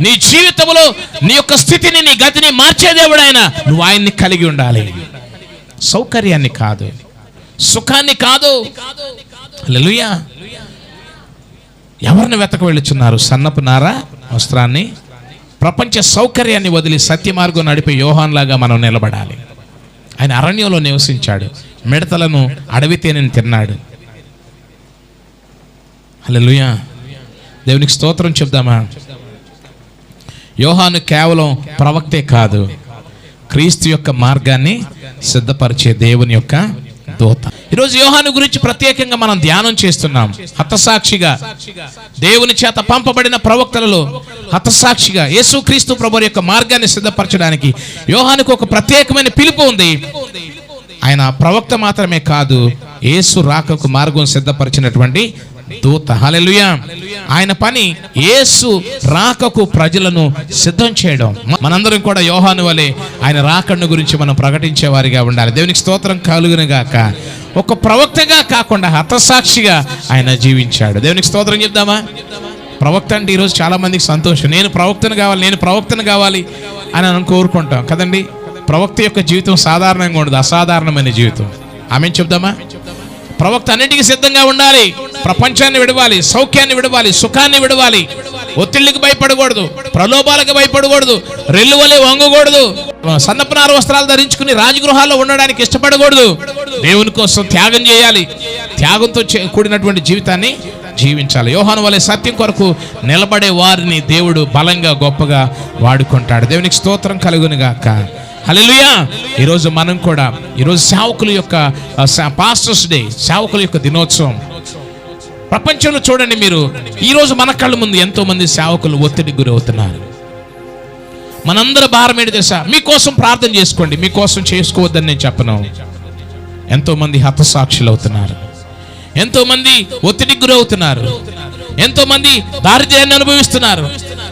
నీ జీవితంలో నీ యొక్క స్థితిని నీ గతిని మార్చే దేవుడు ఆయన నువ్వు ఆయన్ని కలిగి ఉండాలి. సౌకర్యాన్ని కాదు. సుఖాన్ని కాదు. హల్లెలూయా. ఎవరిని వెతక వెళ్ళుచున్నారు సన్నపు నార వస్త్రాన్ని? ప్రపంచ సౌకర్యాన్ని వదిలి సత్య మార్గం నడిపే యోహాన్లాగా మనం నిలబడాలి. ఆయన అరణ్యంలో నివసించాడు. మిడతలను అడవి తేనెని తిన్నాడు. హల్లెలూయా. దేవునికి స్తోత్రం చెప్దామా? యోహాను కేవలం ప్రవక్తే కాదు. క్రీస్తు యొక్క మార్గాన్ని సిద్ధపరిచే దేవుని యొక్క దూత. ఈరోజు యోహాను గురించి ప్రత్యేకంగా మనం ధ్యానం చేస్తున్నాం. హతసాక్షిగా దేవుని చేత పంపబడిన ప్రవక్తలలో హతసాక్షిగా యేసుక్రీస్తు ప్రభు యొక్క మార్గాన్ని సిద్ధపరచడానికి యోహానుకు ఒక ప్రత్యేకమైన పిలుపు ఉంది. ఆయన ప్రవక్త మాత్రమే కాదు యేసు రాకకు మార్గం సిద్ధపరిచినటువంటి దూత. హల్లెలూయా. ఆయన పని యేసు రాకకు ప్రజలను సిద్ధం చేయడం. మనందరం కూడా యోహాను వలె ఆయన రాకడ్ను గురించి మనం ప్రకటించే వారిగా ఉండాలి. దేవునికి స్తోత్రం కలుగును గాక. ఒక ప్రవక్తగా కాకుండా హతసాక్షిగా ఆయన జీవించాడు. దేవునికి స్తోత్రం చెప్దామా? ప్రవక్త అంటే ఈరోజు చాలా మందికి సంతోషం. నేను ప్రవక్తను కావాలి నేను ప్రవక్తను కావాలి అని మనం కోరుకుంటాం. కదండి? ప్రవక్త యొక్క జీవితం సాధారణంగా ఉండదు అసాధారణమైన జీవితం. ఆమె చెప్దామా? ప్రవక్త అన్నిటికీ సిద్ధంగా ఉండాలి. ప్రపంచాన్ని విడవాలి సౌఖ్యాన్ని విడవాలి సుఖాన్ని విడవాలి. ఒత్తిళ్ళకి భయపడకూడదు ప్రలోభాలకు భయపడకూడదు రెల్లు వలె వంగకూడదు. సన్నపనార వస్త్రాలు ధరించుకుని రాజగృహాల్లో ఉండడానికి ఇష్టపడకూడదు. దేవుని కోసం త్యాగం చేయాలి. త్యాగంతో చే- కూడినటువంటి జీవితాన్ని జీవించాలి. యోహాను వలె సత్యం కొరకు నిలబడే వారిని దేవుడు బలంగా గొప్పగా వాడుకుంటాడు. దేవునికి స్తోత్రం కలుగును హలెలుయా ఈరోజు మనం కూడా ఈరోజు సేవకుల యొక్క పాస్టర్స్ డే సేవకుల యొక్క దినోత్సవం. ప్రపంచంలో చూడండి మీరు. ఈరోజు మన కళ్ళ ముందు ఎంతో మంది సేవకులు ఒత్తిడికి గురవుతున్నారు. మనందరి భారం ఏంటి తెలుసా? మీకోసం ప్రార్థన చేసుకోండి. మీకోసం చేసుకోవద్దని నేను చెప్పను. ఎంతో మంది హతసాక్షులు అవుతున్నారు ఎంతో మంది ఒత్తిడికి గురవుతున్నారు. ఎంతో మంది దారిద్ర్యాన్ని అనుభవిస్తున్నారు.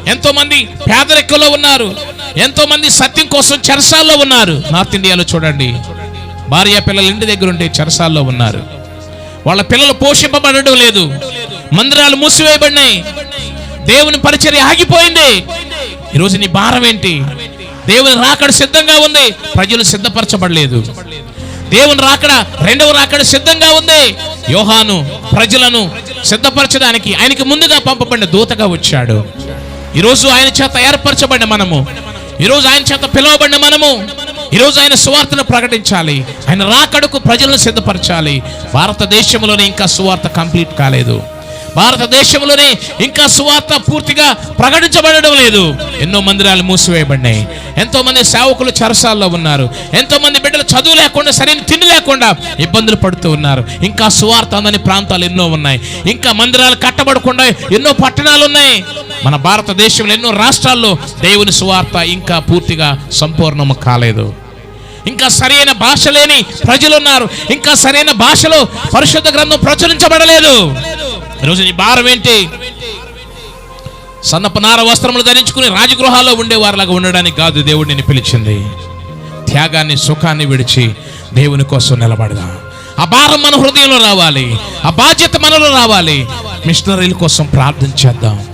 ఎంతో మంది పేదరికంలో ఉన్నారు. ఎంతో మంది సత్యం కోసం చెరసాల్లో ఉన్నారు. నార్త్ ఇండియాలో చూడండి. భార్య పిల్లలు ఇంటి దగ్గర ఉంటే చెరసాల్లో ఉన్నారు. వాళ్ళ పిల్లలు పోషింపబడడం లేదు. మందిరాలు మూసివేయబడినాయి. దేవుని పరిచర్య ఆగిపోయింది. ఈరోజు నీ భారం ఏంటి? దేవుని రాకడ సిద్ధంగా ఉంది. ప్రజలు సిద్ధపరచబడలేదు. దేవుని రాకడ రెండవ రాకడ సిద్ధంగా ఉంది. యోహాను ప్రజలను సిద్ధపరచడానికి ఆయనకి ముందుగా పంపబడిన దూతగా వచ్చాడు. ఈరోజు ఆయన చేత ఏర్పరచబడిన మనము. ఈరోజు ఆయన చేత పిలువబడిన మనము. ఈరోజు ఆయన సువార్తను ప్రకటించాలి. ఆయన రాకడకు ప్రజలను సిద్ధపరచాలి. భారతదేశంలోనే ఇంకా సువార్త కంప్లీట్ కాలేదు. భారతదేశంలోనే ఇంకా సువార్త పూర్తిగా ప్రకటించబడడం లేదు. ఎన్నో మందిరాలు మూసివేయబడినాయి. ఎంతో మంది సేవకులు చరసాల్లో ఉన్నారు. ఎంతో మంది బిడ్డలు చదువు లేకుండా సరైన తిండి లేకుండా ఇబ్బందులు పడుతూ ఉన్నారు. ఇంకా సువార్త అందని ప్రాంతాలు ఎన్నో ఉన్నాయి. ఇంకా మందిరాలు కట్టబడకుండా ఎన్నో పట్టణాలు ఉన్నాయి. మన భారతదేశంలో ఎన్నో రాష్ట్రాల్లో దేవుని సువార్త ఇంకా పూర్తిగా సంపూర్ణము కాలేదు. ఇంకా సరైన భాష లేని ప్రజలు ఉన్నారు. ఇంకా సరైన భాషలో పరిశుద్ధ గ్రంథం ప్రచురించబడలేదు. ఈరోజు నీ భారం ఏంటి? సన్నపనార వస్త్రములు ధరించుకుని రాజగృహాల్లో ఉండేవారిలాగా ఉండడానికి కాదు దేవుడు నిన్ను పిలిచింది. త్యాగాన్ని సుఖాన్ని విడిచి దేవుని కోసం నిలబడదాం? ఆ భారం మన హృదయంలో రావాలి. ఆ బాధ్యత మనలో రావాలి. మిషనరీల కోసం ప్రార్థన చేద్దాం.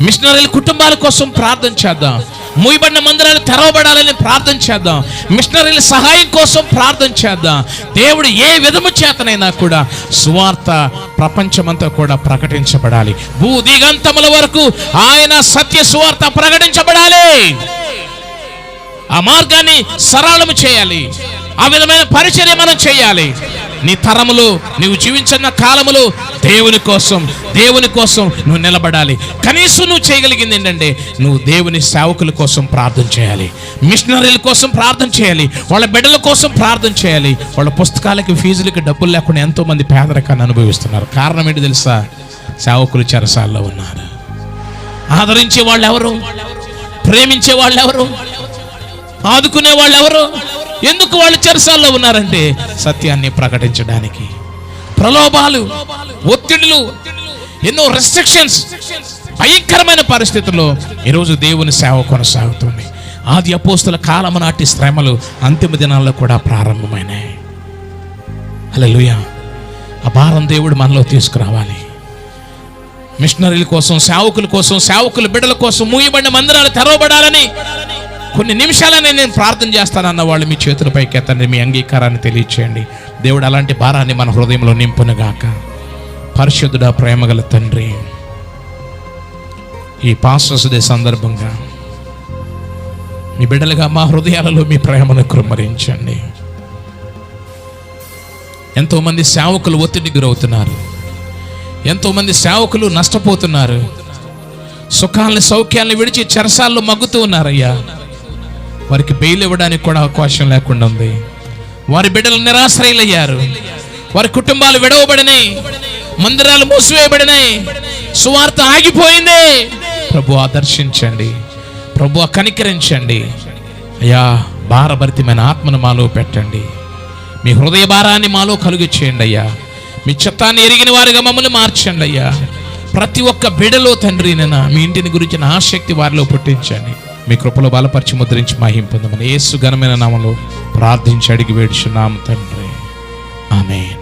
మిషనరీల కుటుంబాల కోసం ప్రార్థన చేద్దాం. మూయబడిన మందిరాలు తెరవబడాలని ప్రార్థన చేద్దాం. మిషనరీల సహాయం కోసం ప్రార్థన చేద్దాం. దేవుడు ఏ విధము చేతనైనా కూడా సువార్త ప్రపంచమంతా కూడా ప్రకటించబడాలి. భూ దిగంతముల వరకు ఆయన సత్య సువార్త ప్రకటించబడాలి. ఆ మార్గాన్ని సరళము చేయాలి. ఆ విధమైన పరిచర్య మనం చేయాలి. నీ తరములు నీవు జీవించిన కాలములు దేవుని కోసం దేవుని కోసం నువ్వు నిలబడాలి. కనీసం నువ్వు చేయగలిగింది ఏంటంటే నువ్వు దేవుని సేవకుల కోసం ప్రార్థన చేయాలి. మిషనరీల కోసం ప్రార్థన చేయాలి. వాళ్ళ బిడ్డల కోసం ప్రార్థన చేయాలి. వాళ్ళ పుస్తకాలకి ఫీజులకి డబ్బులు లేకుండా ఎంతోమంది పేదరికాన్ని అనుభవిస్తున్నారు. కారణం ఏంటి తెలుసా? సేవకులు చెరసాల్లో ఉన్నారు. ఆదరించే వాళ్ళు ఎవరు ప్రేమించే వాళ్ళు ఎవరు ఆదుకునే వాళ్ళు ఎవరు ఎందుకు వాళ్ళు చెరసాల్లో ఉన్నారంటే సత్యాన్ని ప్రకటించడానికి. ప్రలోభాలు ఒత్తిడులు ఎన్నో రెస్ట్రిక్షన్స్ భయంకరమైన పరిస్థితుల్లో ఈరోజు దేవుని సేవ కొనసాగుతుంది. ఆది అపోస్తుల కాలం నాటి శ్రమలు అంతిమ దినాల్లో కూడా ప్రారంభమైనాయి. హల్లెలూయా. ఆ భారం దేవుడు మనలో తీసుకురావాలి. మిషనరీల కోసం సేవకుల కోసం సేవకుల బిడ్డల కోసం మూయబడిన మందిరాలు తెరవబడాలని కొన్ని నిమిషాలనే నేను ప్రార్థన చేస్తానన్న వాళ్ళు మీ చేతులపైకి ఎత్తండి మీ అంగీకారాన్ని తెలియచేయండి. దేవుడు అలాంటి భారాన్ని మన హృదయంలో నింపునుగాక. పరిశుద్ధుడ ప్రేమగల తండ్రి ఈ పాస్టర్స్ డే సందర్భంగా మీ బిడ్డలుగా మా హృదయాలలో మీ ప్రేమను కృమ్మరించండి ఎంతోమంది సేవకులు ఒత్తిడికి గురవుతున్నారు. ఎంతోమంది సేవకులు నష్టపోతున్నారు. సుఖాలని సౌఖ్యాలను విడిచి చెరసాల్లో మగ్గుతూ ఉన్నారయ్యా. వారికి బెయిల్ ఇవ్వడానికి కూడా అవకాశం లేకుండా ఉంది. వారి బిడ్డలు నిరాశ్రయులయ్యారు. వారి కుటుంబాలు విడవబడినాయి. మందిరాలు మూసివేయబడినాయి. సువార్త ఆగిపోయింది. ప్రభు దర్శించండి ప్రభు కనికరించండి. అయ్యా భారభరితమైన ఆత్మను మాలో పెట్టండి. మీ హృదయ భారాన్ని మాలో కలుగు చేయండి అయ్యా. మీ చిత్తాన్ని ఎరిగిన వారిగా మమ్మల్ని మార్చండి అయ్యా. ప్రతి ఒక్క బిడలో తండ్రి నేను మీ ఇంటిని గురించిన ఆసక్తి వారిలో పుట్టించండి. మీ కృపలు బలపరిచి ముద్రించి మహిం పొందమని యేసు ఘనమైన నామంలో ప్రార్థించి అడిగి వేడుచున్నాం తండ్రి. ఆమెన్.